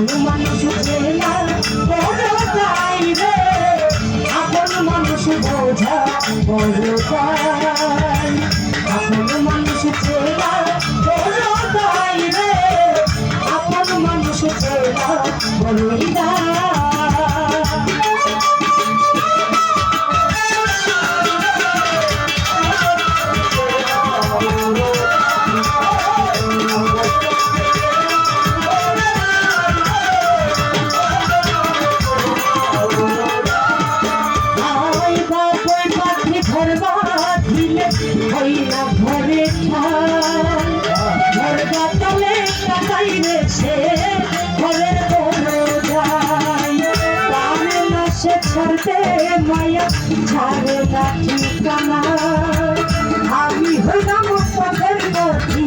Uma সে মায়া ছাড়ে না ঠিকানা। আমি হইলাম পথের গতি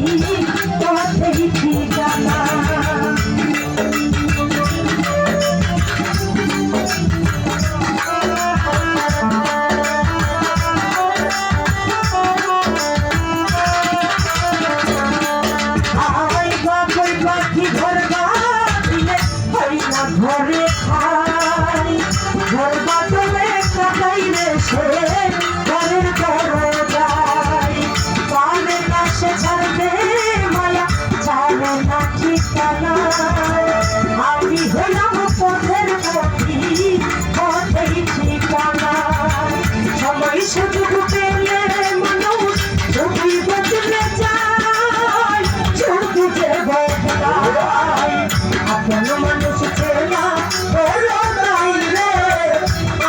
পথেই ঠিকানা। ঘর বাঁধিলে আমি হলাম পথের পথি, পথেই ঠিকানা। সময় সুযোগ পেলে মানুষ ছবি বদলে যায়, ছবি যে বদলায়। আপন মানুষ চেনা বড় তাই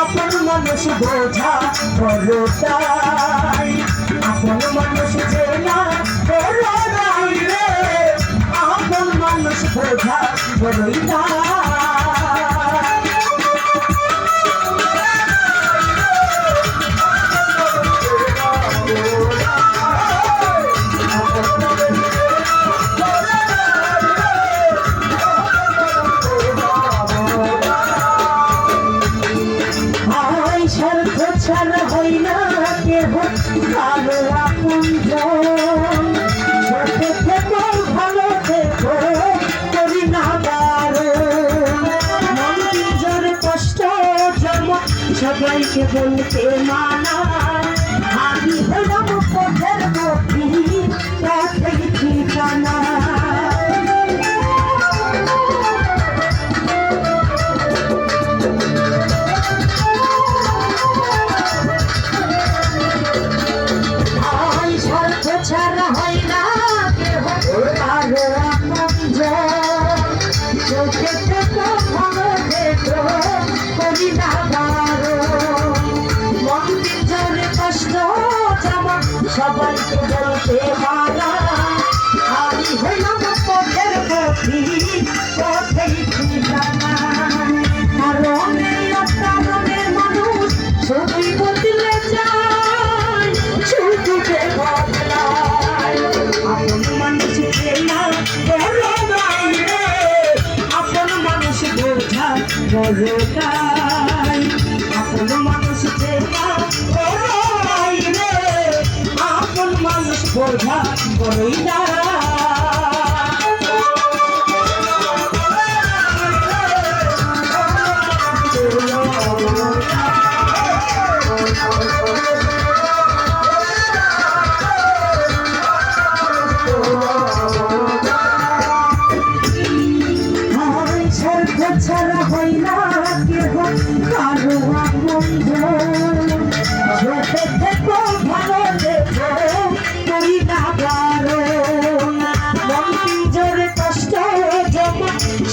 আপন মানুষ বোঝা বড় তাই। আপন মানুষ চেনা বোঝা বড়ই স্বার্থ ছাড়া হই না কেহ ভালো আপন সবাইকে বলতে মানা আমি হলাম পথের গতি পথের ঠিকানা ছাড়া হয় সবাইকে বড়ই high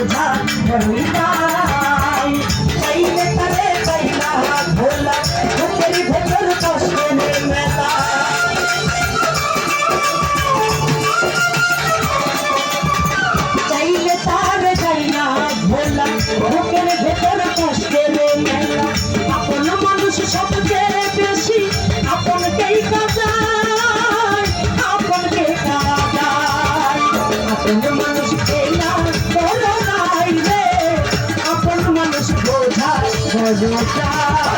and we're Hallelujah. Bogotá.